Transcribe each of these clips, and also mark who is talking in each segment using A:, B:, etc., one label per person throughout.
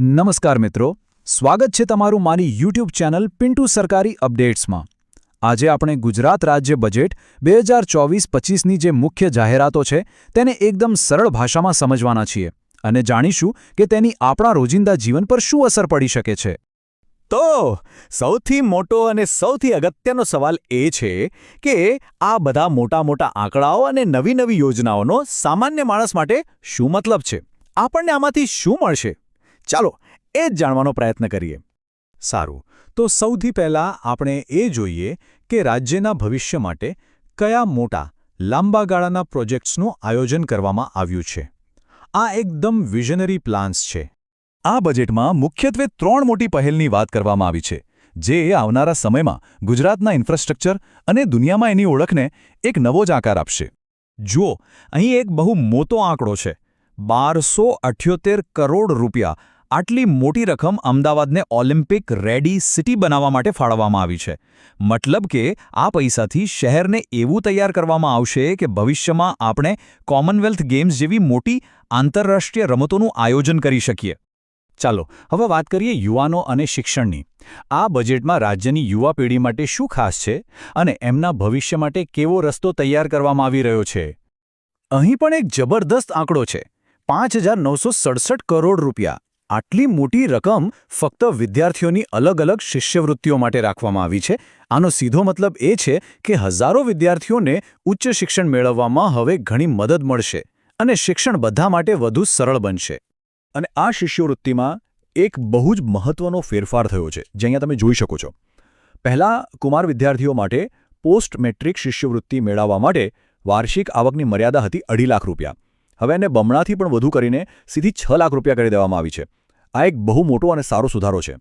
A: નમસ્કાર મિત્રો, સ્વાગત છે તમારું મારી યુટ્યુબ ચેનલ પિન્ટુ સરકારી અપડેટ્સમાં. આજે આપણે ગુજરાત રાજ્ય બજેટ બે હજાર ચોવીસ પચીસની જે મુખ્ય જાહેરાતો છે, તેને એકદમ સરળ ભાષામાં સમજવાના છીએ અને જાણીશું કે તેની આપણા રોજિંદા જીવન પર શું અસર પડી શકે છે.
B: તો, સૌથી મોટો અને સૌથી અગત્યનો સવાલ એ છે કે આ બધા મોટા મોટા આંકડાઓ અને નવી નવી યોજનાઓનો સામાન્ય માણસ માટે શું મતલબ છે? આપણને આમાંથી શું મળશે? ચાલો એ જ જાણવાનો પ્રયત્ન કરીએ. સારું, તો સૌથી પહેલાં આપણે એ જોઈએ કે રાજ્યના ભવિષ્ય માટે કયા મોટા, લાંબા ગાળાના પ્રોજેક્ટ્સનું આયોજન કરવામાં આવ્યું છે. આ એકદમ વિઝનરી પ્લાન્સ છે. આ બજેટમાં મુખ્યત્વે ત્રણ મોટી પહેલની વાત કરવામાં આવી છે, જે આવનારા સમયમાં ગુજરાતના ઇન્ફ્રાસ્ટ્રક્ચર અને દુનિયામાં એની ઓળખને એક નવો જ આકાર આપશે. જુઓ, અહીં એક બહુ મોટો આંકડો છે, બારસો કરોડ રૂપિયા આટલી મોટી રકમ અમદાવાદને ઓલિમ્પિક રેડી સિટી બનાવવા માટે ફાળવવામાં આવી છે. મતલબ કે આ પૈસાથી શહેરને એવું તૈયાર કરવામાં આવશે કે ભવિષ્યમાં આપણે કોમનવેલ્થ ગેમ્સ જેવી મોટી આંતરરાષ્ટ્રીય રમતોનું આયોજન કરી શકીએ. ચાલો, હવે વાત કરીએ યુવાનો અને શિક્ષણની. આ બજેટમાં રાજ્યની યુવા પેઢી માટે શું ખાસ છે અને એમના ભવિષ્ય માટે કેવો રસ્તો તૈયાર કરવામાં આવી રહ્યો છે? અહીં પણ એક જબરદસ્ત આંકડો છે. પાંચ કરોડ રૂપિયા. આટલી મોટી રકમ ફક્ત વિદ્યાર્થીઓની અલગ અલગ શિષ્યવૃત્તિઓ માટે રાખવામાં આવી છે. આનો સીધો મતલબ એ છે કે હજારો વિદ્યાર્થીઓને ઉચ્ચ શિક્ષણ મેળવવામાં હવે ઘણી મદદ મળશે અને શિક્ષણ બધા માટે વધુ સરળ બનશે. અને આ શિષ્યવૃત્તિમાં એક બહુ જ મહત્વનો ફેરફાર થયો છે, જે અહીંયા તમે જોઈ શકો છો. પહેલાં, કુમાર વિદ્યાર્થીઓ માટે પોસ્ટ મેટ્રિક શિષ્યવૃત્તિ મેળવવા માટે વાર્ષિક આવકની મર્યાદા હતી અઢી લાખ રૂપિયા. હવે એને બમણાથી પણ વધુ કરીને સીધી છ લાખ રૂપિયા કરી દેવામાં આવી છે. આ એક બહુ મોટો અને સારો સુધારો છે.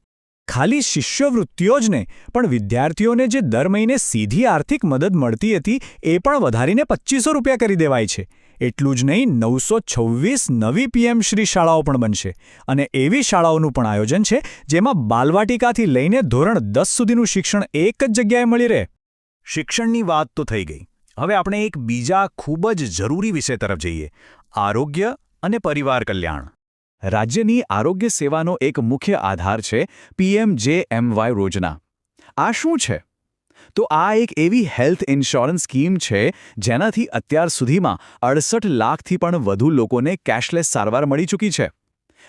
B: ખાલી શિષ્યવૃત્તિઓ જ નહીં, પણ વિદ્યાર્થીઓને જે દર મહિને સીધી આર્થિક મદદ મળતી હતી, એ પણ વધારીને પચીસો રૂપિયા કરી દેવાય છે. એટલું જ નહીં, નવસો છવ્વીસ નવી પીએમ શ્રી શાળાઓ પણ બનશે. અને એવી શાળાઓનું પણ આયોજન છે, જેમાં બાલવાટિકાથી લઈને ધોરણ દસ સુધીનું શિક્ષણ એક જ જગ્યાએ મળી રહે. શિક્ષણની વાત તો થઈ ગઈ. હવે આપણે એક બીજા ખૂબ જ જરૂરી વિષય તરફ જઈએ. આરોગ્ય અને પરિવાર કલ્યાણ. રાજ્યની આરોગ્ય સેવાનો એક મુખ્ય આધાર છે પીએમજેએમવાય યોજના. આ શું છે? તો આ એક એવી હેલ્થ ઇન્સ્યોરન્સ સ્કીમ છે જેનાથી અત્યાર સુધીમાં અડસઠ લાખથી પણ વધુ લોકોને કેશલેસ સારવાર મળી ચૂકી છે.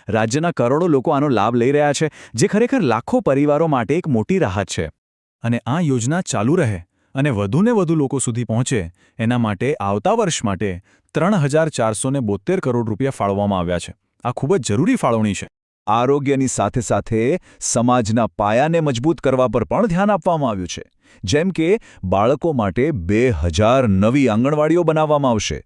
B: રાજ્યના કરોડો લોકો આનો લાભ લઈ રહ્યા છે, જે ખરેખર લાખો પરિવારો માટે એક મોટી રાહત છે. અને આ યોજના ચાલુ રહે. અને વધુને વધુ લોકો સુધી પહોંચે, એના માટે આવતા વર્ષ માટે ત્રણ કરોડ રૂપિયા ફાળવવામાં આવ્યા છે. આ ખૂબ જ જરૂરી ફાળવણી છે. આરોગ્યની સાથે સાથે સમાજના પાયાને મજબૂત કરવા પર પણ ધ્યાન આપવામાં આવ્યું છે. જેમ કે, બાળકો માટે બે હજાર નવી આંગણવાડીઓ બનાવવામાં આવશે.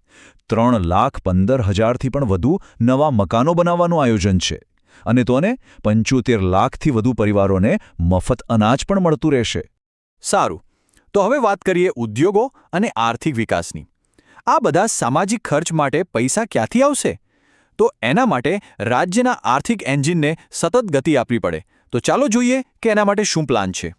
B: ત્રણ લાખ પંદર હજારથી પણ વધુ નવા મકાનો બનાવવાનું આયોજન છે. અને તોને પંચોતેર લાખથી વધુ પરિવારોને મફત અનાજ પણ મળતું રહેશે. સારું. તો હવે વાત કરીએ ઉદ્યોગો અને આર્થિક વિકાસની. આ બધા સામાજિક ખર્ચ માટે પૈસા ક્યાંથી આવશે? તો એના માટે રાજ્યના આર્થિક એન્જિનને સતત ગતિ આપવી પડે. તો ચાલો જોઈએ કે એના માટે શું પ્લાન છે.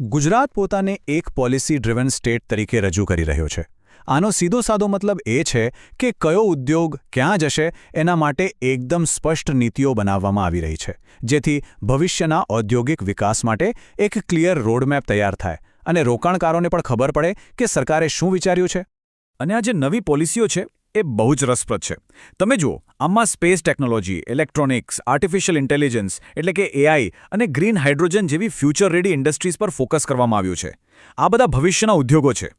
B: ગુજરાત પોતાને એક પોલિસી ડ્રિવન સ્ટેટ તરીકે રજૂ કરી રહ્યો છે. આનો સીધો સાદો મતલબ એ છે કે કયો ઉદ્યોગ ક્યાં જશે એના માટે એકદમ સ્પષ્ટ નીતિઓ બનાવવામાં આવી રહી છે. જેથી ભવિષ્યના ઔદ્યોગિક વિકાસ માટે એક ક્લિયર રોડમેપ તૈયાર થાય. અને રોકાણકારોને પણ ખબર પડે કે સરકારે શું વિચાર્યું છે. અને આ જે નવી પોલિસીઓ છે, એ બહુ જ રસપ્રદ છે. તમે જુઓ, આમાં space technology, electronics, artificial intelligence, એટલે કે એઆઈ અને ગ્રીન હાઇડ્રોજન જેવી ફ્યુચર રેડી ઇન્ડસ્ટ્રીઝ પર ફોકસ કરવામાં આવ્યું છે. આ બધા ભવિષ્યના ઉદ્યોગો છે.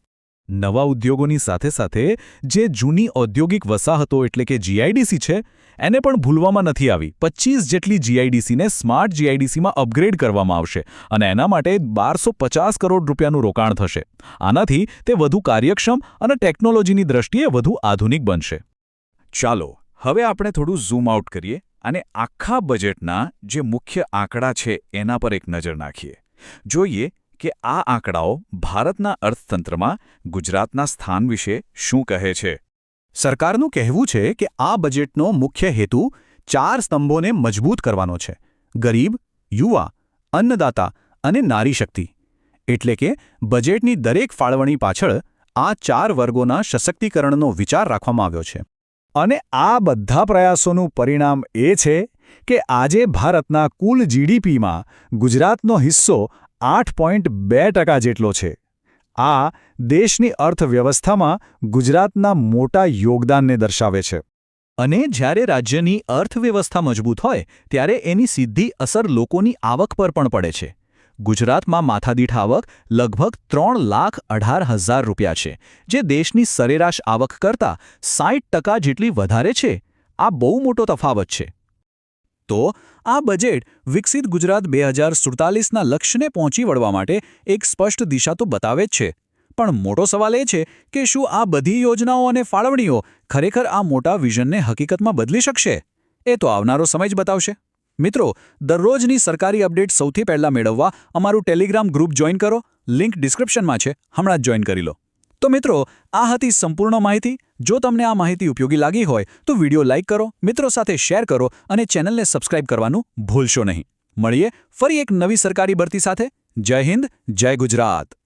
B: નવા ઉદ્યોગોની સાથે સાથે જે જૂની ઔદ્યોગિક વસાહતો એટલે કે જીઆઈડીસી છે, એને પણ ભૂલવામાં નથી આવી. પચીસ જેટલી જીઆઈડીસીને સ્માર્ટ જીઆઈડીસીમાં અપગ્રેડ કરવામાં આવશે અને એના માટે બારસો કરોડ રૂપિયાનું રોકાણ થશે. આનાથી તે વધુ કાર્યક્ષમ અને ટેકનોલોજીની દ્રષ્ટિએ વધુ આધુનિક બનશે. ચાલો, હવે આપણે થોડું ઝૂમ આઉટ કરીએ અને આખા બજેટના જે મુખ્ય આંકડા છે એના પર એક નજર નાખીએ. જોઈએ કે આ આંકડાઓ ભારતના અર્થતંત્રમાં ગુજરાતના સ્થાન વિશે શું કહે છે? સરકારનું કહેવું છે કે આ બજેટનો મુખ્ય હેતુ ચાર સ્તંભોને મજબૂત કરવાનો છે. ગરીબ, યુવા, અન્નદાતા અને નારી શક્તિ. એટલે કે બજેટની દરેક ફાળવણી પાછળ આ ચાર વર્ગોના સશક્તિકરણનો વિચાર રાખવામાં આવ્યો છે. અને આ બધા પ્રયાસોનું પરિણામ એ છે કે આજે ભારતના કુલ જીડીપીમાં ગુજરાતનો હિસ્સો આઠ પોઈન્ટ બે ટકા જેટલો છે. આ દેશની અર્થવ્યવસ્થામાં ગુજરાતના મોટા યોગદાનને દર્શાવે છે.
A: અને જ્યારે રાજ્યની અર્થવ્યવસ્થા મજબૂત હોય, ત્યારે એની સીધી અસર લોકોની આવક પર પણ પડે છે. ગુજરાતમાં માથાદીઠ આવક લગભગ ત્રણ લાખ અઢાર હજાર રૂપિયા છે, જે દેશની સરેરાશ આવક કરતાં સાઠ ટકા જેટલી વધારે છે. આ બહુ મોટો તફાવત છે. તો આ બજેટ વિકસિત ગુજરાત બે હજાર સુડતાલીસના લક્ષ્યને પહોંચી વળવા માટે એક સ્પષ્ટ દિશા તો બતાવે જ છે. પણ મોટો સવાલ એ છે કે શું આ બધી યોજનાઓ અને ફાળવણીઓ ખરેખર આ મોટા વિઝનને હકીકતમાં બદલી શકશે? એ તો આવનારો સમય જ બતાવશે. મિત્રો, દરરોજની સરકારી અપડેટ સૌથી પહેલાં મેળવવા અમારું ટેલિગ્રામ ગ્રુપ જોઈન કરો. લિંક ડિસ્ક્રિપ્શનમાં છે. હમણાં જ જોઈન કરી લો. તો મિત્રો, આ હતી સંપૂર્ણ માહિતી. જો તમને આ માહિતી ઉપયોગી લાગી હોય, તો વીડિયો લાઇક કરો, મિત્રો સાથે શેર કરો અને ચેનલને સબસ્ક્રાઇબ કરવાનું ભૂલશો નહીં. મળીએ ફરી એક નવી સરકારી ભરતી સાથે. જય હિન્દ, જય ગુજરાત.